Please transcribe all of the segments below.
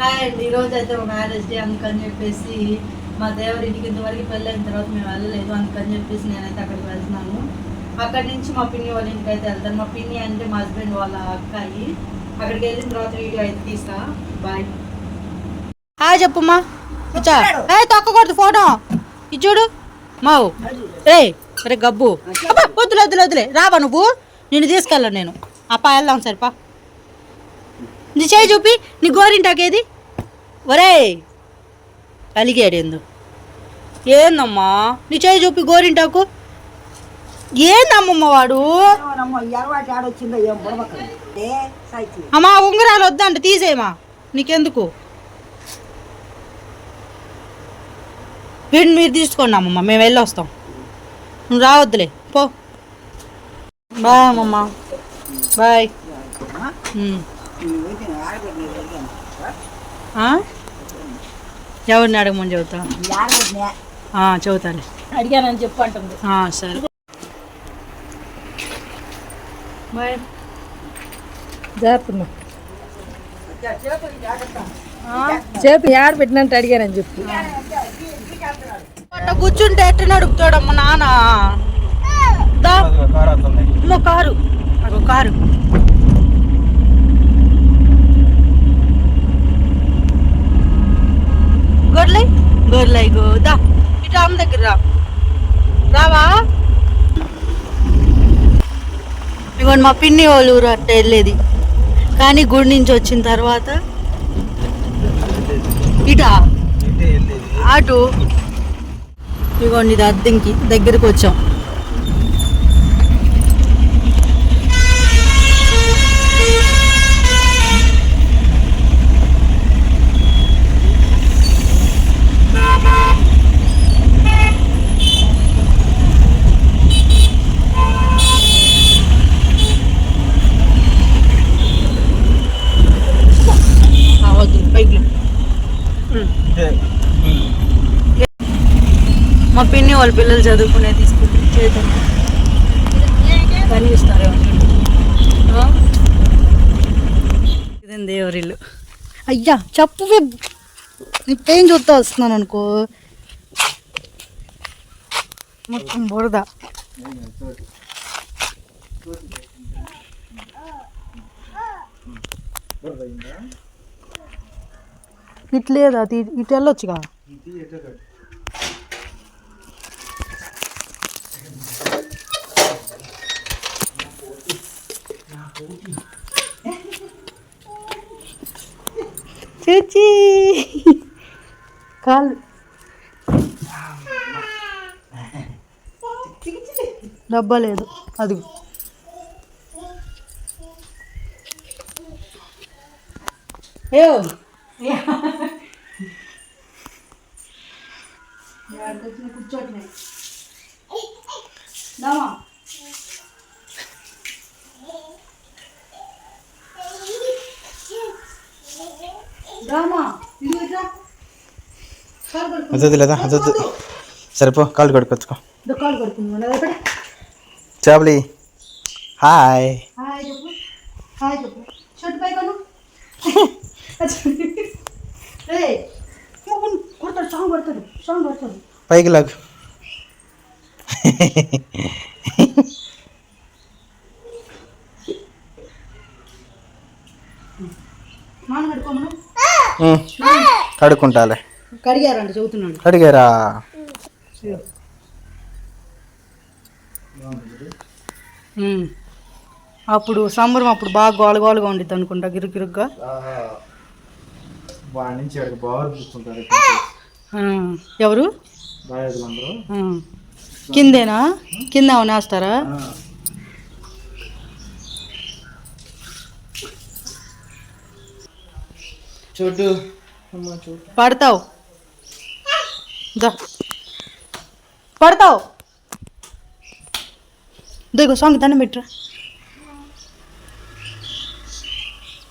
Hi అండి. ఈరోజు అయితే మ్యారేజ్ డే అందుకని చెప్పేసి మా దేవరి ఇంటికి ఇంతవరకు పెళ్ళైన తర్వాత మేము వెళ్ళలేదు అందుకని చెప్పేసి నేనైతే అక్కడికి వెళ్తున్నాను. అక్కడి నుంచి మా పిన్ని వాళ్ళ ఇంటికి అయితే వెళ్తాను. మా పిన్ని అంటే మా హస్బెండ్ వాళ్ళ అక్కాయి. అక్కడికి వెళ్ళిన తర్వాత వీడియో అయితే తీసా బాయ్. హాయ్ చెప్పమ్మా. ఏ తొక్కకూడదు ఫోటో ఇది చూడు. మావు. రే సరే గబ్బు. అబ్బా, వద్దులే వద్దులే వద్దులే. రావా నువ్వు? నిన్ను తీసుకెళ్ళను నేను. అప్ప వెళ్దాం సరిపా. నీ చేయి చూపి నీ గోరింటాకేది ఒరే! అలిగాడు ఎందు. ఏందమ్మా? నీ చేయి చూపి గోరింటాకు ఏందమ్మమ్మ వాడు? అమ్మా ఉంగరాలు వద్దంట తీసేయమా? నీకెందుకు? వీడిని మీరు తీసుకోండి అమ్మమ్మ మేము వెళ్ళి వస్తాం నువ్వు రావద్దులే పో. బాయ్ అమ్మమ్మ. బాయ్? ఎవరిని అడగమని చెబుతా? చెబుతాలే. అడిగానని చెప్పు అంటుంది. సరే. బాయ్ జాగ్రత్త చేతి ఆడ పెట్టినట్టు అడిగానని చెప్పు. అట్ట కూర్చుంటే ఎట్ట నడుపుతాడమ్మ నాన్న? Car car. గొర్లై గొర్లై గో. దా ఇటు అమ్మ దగ్గర రా. రావా? ఇగోండి మా పిన్ని వాళ్ళు ఊరు అట్ట వెళ్ళేది. కానీ గుడి నుంచి వచ్చిన తర్వాత ఇటా? అటు? ఇగోండి ఇది అద్దెంకి దగ్గరికి వచ్చాం. మా పిన్ని వాళ్ళ పిల్లలు చదువుకునే తీసుకుంటారు చేద్దాం. కనిపిస్తారు ఇస్తారు దేవరిల్లు? అయ్యా చెప్పు నీ చూస్తా వస్తున్నాను అనుకో. మొత్తం బురద. ఇట్లేదా? ఇటు వెళ్ళొచ్చుగా? చూచి. కాలు. డబ్బా లేదు అది. ఏ. కూర్చోట్లే దామా రామా ఇది ఇట్లా కాలు కడుక్కో అదొద్దు లేదా? అదొద్దు సరిపో కాళ్ళు కడుకొచ్చుకో చాబలి హాయ్. పైకి లాగు. నాన్న కడుకోమను కడుక్కుంటాలే. కడిగారంట చెబుతున్నాడు కడిగారా. అప్పుడు సంబరం అప్పుడు బాగా గోల గోలగా ఉండిద్ది అనుకుంటా గిరుగిరుగ్గా ఎవరు. కిందేనా? కింద ఏమైనా వేస్తారా? చూడు. పడతావు. దా. పడతావు. దిగు సాంగ్ దండం పెట్టరా.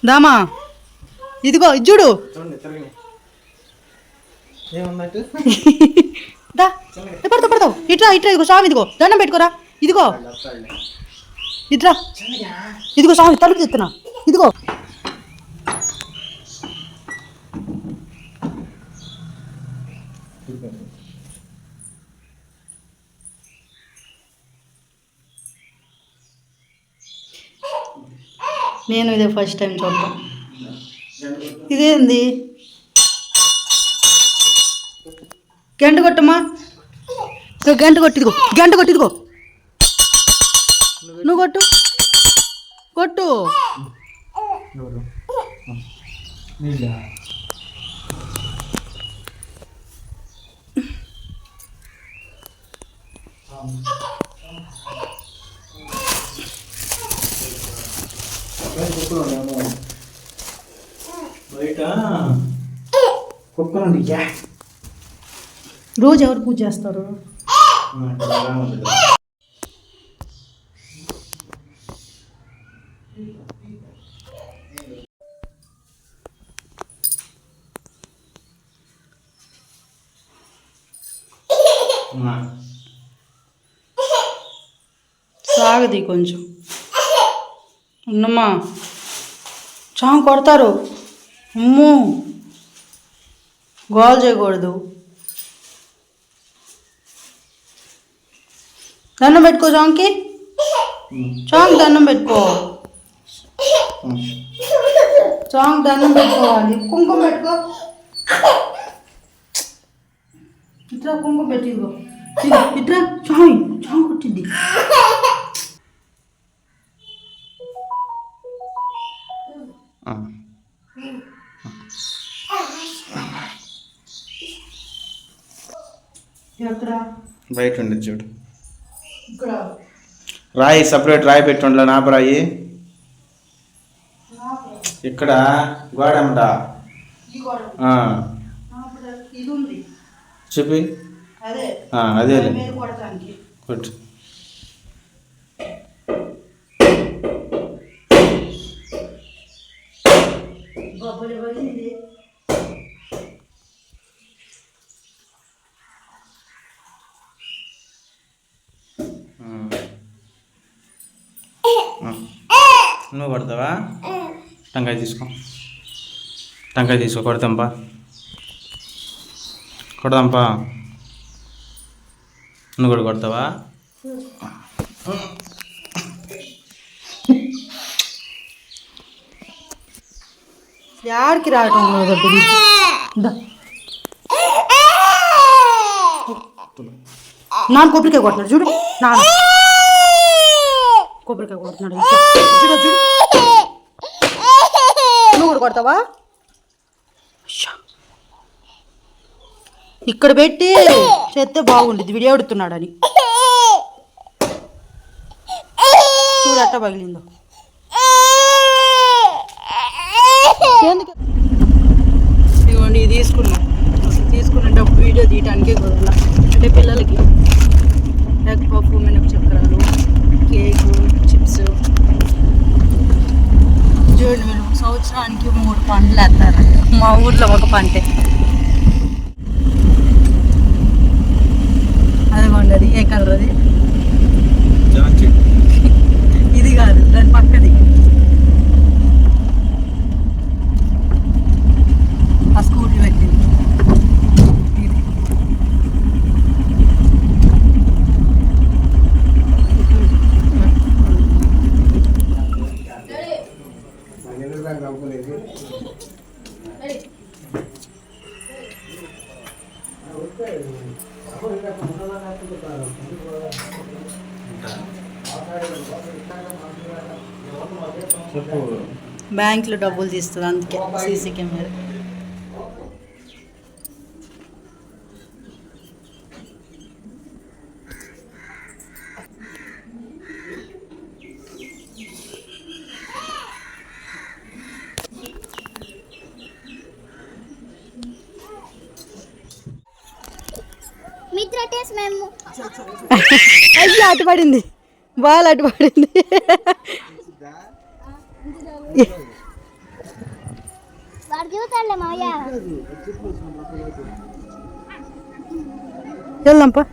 దామా ఇదిగో ఇది చూడు. దా. పడతావు పడతావు. ఇట్రా ఇట్రా ఇదిగో స్వామి ఇదిగో. దండం పెట్టుకోరా. ఇదిగో. ఇట్రా ఇదిగో స్వామి తలుపు తెస్తున్నా. ఇదిగో. నేను ఇదే ఫస్ట్ టైం చూడటం. ఇదేంది? గంట కొట్టమ్మా. గంట కొట్టిదిగో గంట కొట్టిదిగో నువ్వు కొట్టు. కొట్టు. బయట? రోజు ఎవరు పూజ చేస్తారు? సాగది కొంచెం. ఉన్నమ్మా. చాం కొడతారు. అమ్మో. గోల్ చేయకూడదు. దండం పెట్టుకో చాంకి చాంగ్ దండం పెట్టుకో. చాంగ్ దండం పెట్టుకోవాలి. కుంకుమ పెట్టుకో. ఇట్లా కుంకుమ పెట్టిందో. ఇట్లా చాయ్ చాంగ్ కొట్టింది. బయట ఉండదు చూడు. రాయి సపరేట్ రాయి పెట్టుండలే నాప రాయి ఇక్కడ గోడమంట గోడ చెప్పి. అదే. కొట్టు గొప్పలు పడింది నువ్వు కొడతావా టంకాయ తీసుకో. టంకాయ తీసుకో కొడతాంపా కొడదాంపా నువ్వు కూడా కొడతావా? యాడికి రావటం. నాన్న కొబ్బరికాయ కొడుతున్నాడు చూడు. నాన్న. కొబ్బరికాయ కొడుతున్నాడు చూడు చూడు. నువ్వు కూడా కొడతావా? ఇక్కడ పెట్టి చేస్తే బాగుండేది వీడియో ఎడుతున్నాడని చూడు పగిలిందో. ఎందుకు? ఇదిగోండి ఇది తీసుకున్నాం. తీసుకునేటప్పుడు వీడియో తీయటానికే కుదరలా అంటే పిల్లలకి. ఎగ్ పప్పు మినప చక్రాలు కేకు చిప్స్. చూడండి మీరు సంవత్సరానికి మూడు పంటలు వేస్తారు. మా ఊర్లో ఒక పంటే. అదిగోండి అది ఏ కలర్ అది? ఇది కాదు దాని పక్కది ఆ స్కూటీ పెట్టింది ఇది చెప్పు బ్యాంక్లో డబ్బులు తీస్తుంది అందుకే సీసీ కెమెరా. మిత్ర టేస్ట్ మేము. అయ్యో అటు పడింది. బాల్ అటు పడింది వెళ్దాంపా.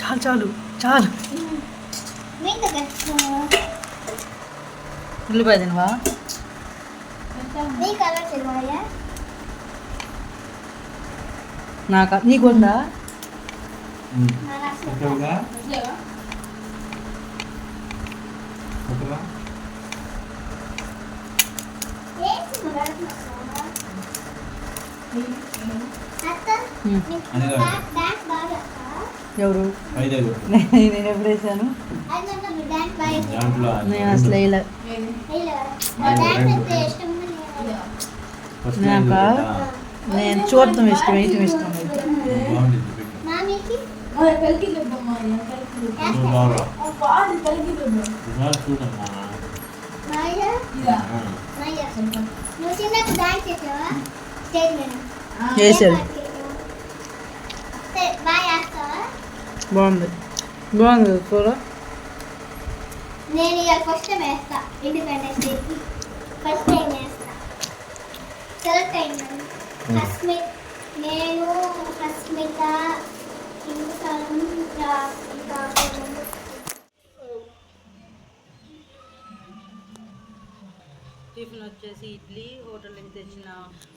చాలు చాలు చాలు. నేను ఉల్లిపాయ తినవా? నాకు? నీకు ఉందా నాకు అసలు ఓకేగా ఓకేగా ఏంటి నువ్వు అడుగుతున్నావు? అత్త ఉమ్. నీకు అది కాదు. డాన్స్ డాన్స్ బాగా చేస్తావా? ఎవరు? నేను ఎప్పుడు వేసాను నేను అసలు వేయలే. నాకా? నేను చూడటం ఇష్టం వేయటం ఇష్టం బాగుంది. బాగుంది కూర? నేను ఇక ఫస్ట్ టైం వేస్తా ఇండిపెండెన్స్ డేకి ఫస్ట్ టైం సెలెక్ట్ అయింది కస్మిత్ నేను ఇంకా టిఫిన్ వచ్చేసి ఇడ్లీ హోటల్ నుంచి తెచ్చిన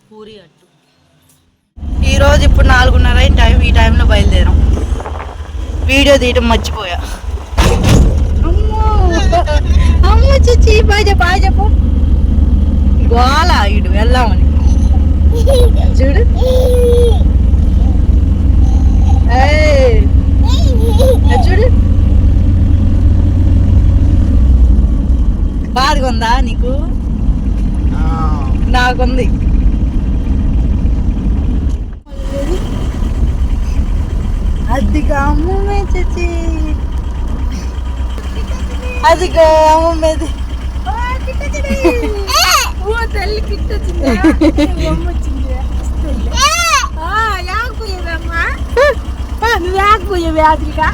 పూరి అట్టు. ఈరోజు ఇప్పుడు నాలుగున్నర టైం ఈ టైంలో బయలుదేరాం. వీడియో తీయటం మర్చిపోయా. అమ్మో అమ్మ చిచ్చి బాయ్ చెప్పు బాయ్ చెప్పు. గోల ఇడు వెళ్దామని. చూడు. చూడు. బాధగా ఉందా నీకు? నాకుంది. అదిగా అమ్మే చచ్చి అదిగా అమ్మమ్మది నువ్వు ఆగిపోయావు అదిగో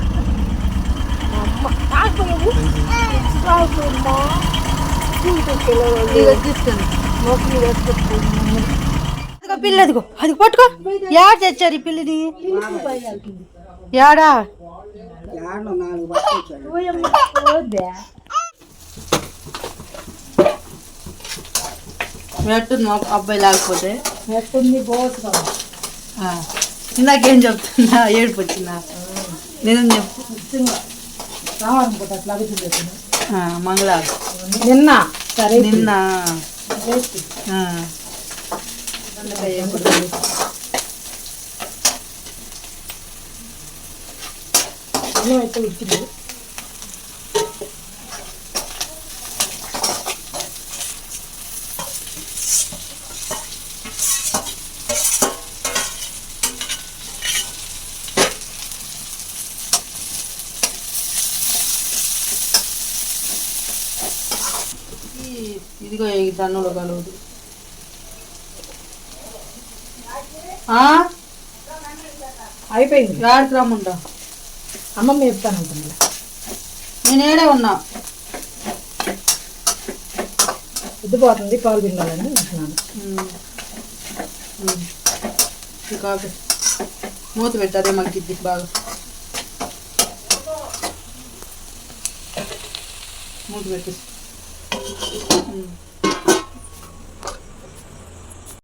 పిల్ల అదిగో. అది పట్టుకో. యాడ తెచ్చారు ఈ పిల్లని? యాడా? ఎట్టుంది మా అబ్బాయి లేకపోతే ఎట్టుంది ఇందాకేం చెప్తున్నా ఏడుపు వచ్చిందా నిజం చెప్పు ఆ, మంగళవారం నిన్న నిన్న ఆ. ఈ- దన్నులో కలుగుదు అయిపోయింది. యాడికి రమ్మంటా. అమ్మమ్మ చెప్తానంటుంది. నేను ఏడే ఉన్నా? ఉద్దిపోతుంది పాలు పిండాలని అంటున్నాను. మూత పెట్టారే మాకు ఇది బాగా. మూత పెట్టి ఉమ్.